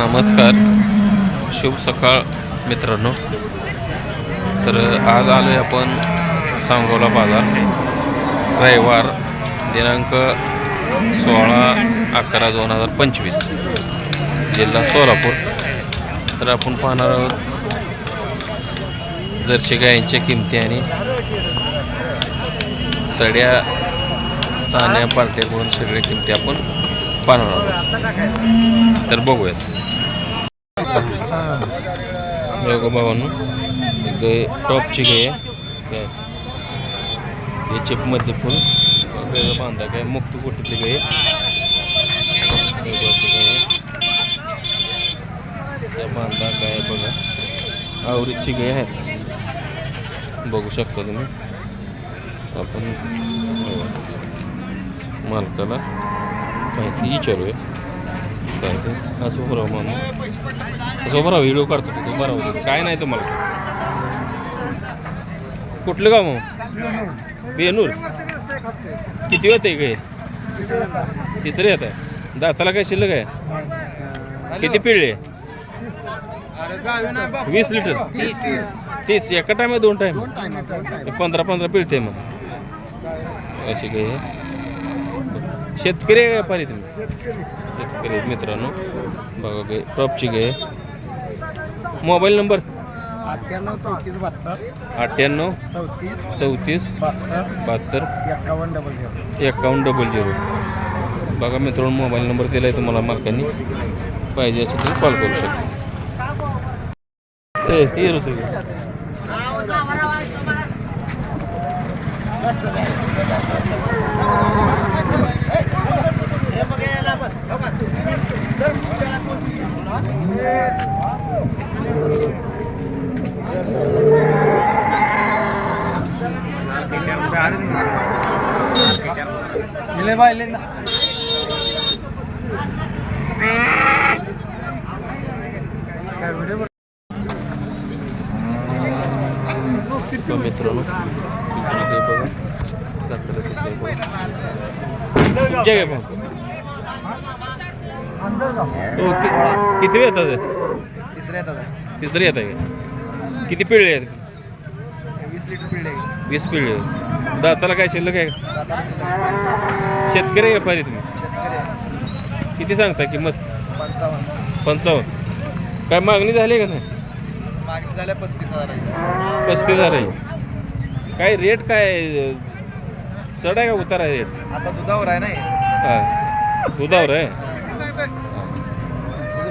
नमस्कार. शुभ सकाळ मित्रांनो. तर आज आलो आहे आपण सांगोला बाजार. रविवार दिनांक सोळा अकरा दोन हजार पंचवीस जिल्हा सोलापूर. तर आपण पाहणार आहोत जर्सी गायींच्या किमती आणि सड्या ताण्या पार्ट्याकडून सगळ्या किमती आपण पाहणार आहोत. तर बघूयात. भावांनो गाय टॉपची गाय आहे काय हे. चिपमध्ये फुल. वेगळं बांधा काय मुक्त कुठली गाय त्या बांधा काय बघा. आवरीची गाय आहे बघू शकता तुम्ही. आपण हो. मालकाला माहिती विचारूया. काय ते असं उभं राहू असं उभं राहू व्हिडिओ काढतो तो. उभं राहू काय नाही तुम्हाला. कुठलं गाव मग? बेनूर. किती येत आहे काय तिसरं येत आहे. दाताला काय शिल्लक आहे? किती पिळले? वीस लिटर. तीस. एका टाइम दोन टाइम पंधरा पंधरा पिळते मग. अशी काही शेतकरी आहे व्यापारी तुम्ही? शेतकरी आहेत मित्रांनो. बघा काही टॉपची गाय मोबाईल नंबर? अठ्ठ्याण्णव चौतीस बहात्तर. अठ्ठ्याण्णव चौतीस चौतीस बहात्तर बहात्तर एक्कावन्न डबल झिरो. एकावन्न डबल झिरो. बघा मित्रांनो मोबाईल नंबर दिला आहे तुम्हाला मालकांनी. पाहिजे असेल तर कॉल करू शकता. ते हे ऋतू बाय ना. तो मित्रांनो तिसरा पण हो, कि- किती येतात? हे? तिसऱ्या येतात. तिसरी येत आहे का? किती पिढे आहेत? वीस लिटर वीस दाताला काय शिल्लक आहे? शेतकरी आहे व्यापारी तुम्ही? किती सांगता किंमत? पंचावन्न. पंचावन्न. काय मागणी झाली का नाही? मागणी झाल्या पस्तीस हजार आहे. पस्तीस हजार आहे. काय रेट काय आहे? चढ आहे का उतार आहे रेट आता दुधावर आहे नाही हा. दुधावर आहे.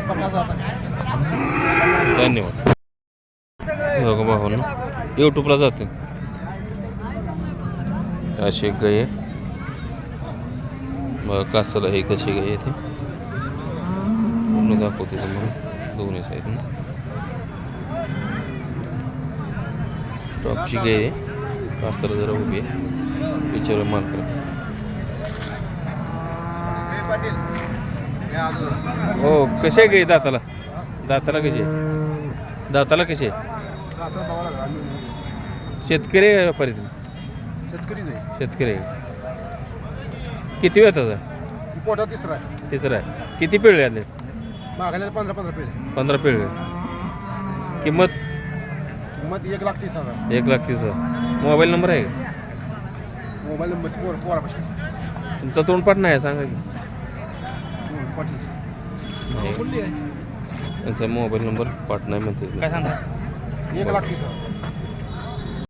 पन्नास हजार धन्यवाद. बघा ना यूट्यूबला जाते अशी एक गाय बघा कासाला हे कशी गाय आहे पूर्ण दाखवते तुम्हाला. दोन्ही साईडनं टॉपची गाय आहे. कासाला जरा उभी आहे. विचार मार्कर हो कशी आहे दाताला? दाताला दाताला शेतकरी आहे व्यापारी तुम्ही शेतकरीच आहे. शेतकरी आहे. किती वेळ त्याचा पोटा तिसरा आहे. तिसरा आहे. किती पिळले आले? मागल्या पंधरा पंधरा पिढे पंधरा पिळले. किंमत? किंमत एक लाख तीस हजार. एक लाख तीस हजार. मोबाईल नंबर आहे का? मोबाईल नंबर पोर पोरापाशी. तुमचा तोंडपाठ नाही आहे सांगा की. नाही. त्यांचा मोबाईल नंबर पाठ नाही म्हणते एक लाख तीस हजार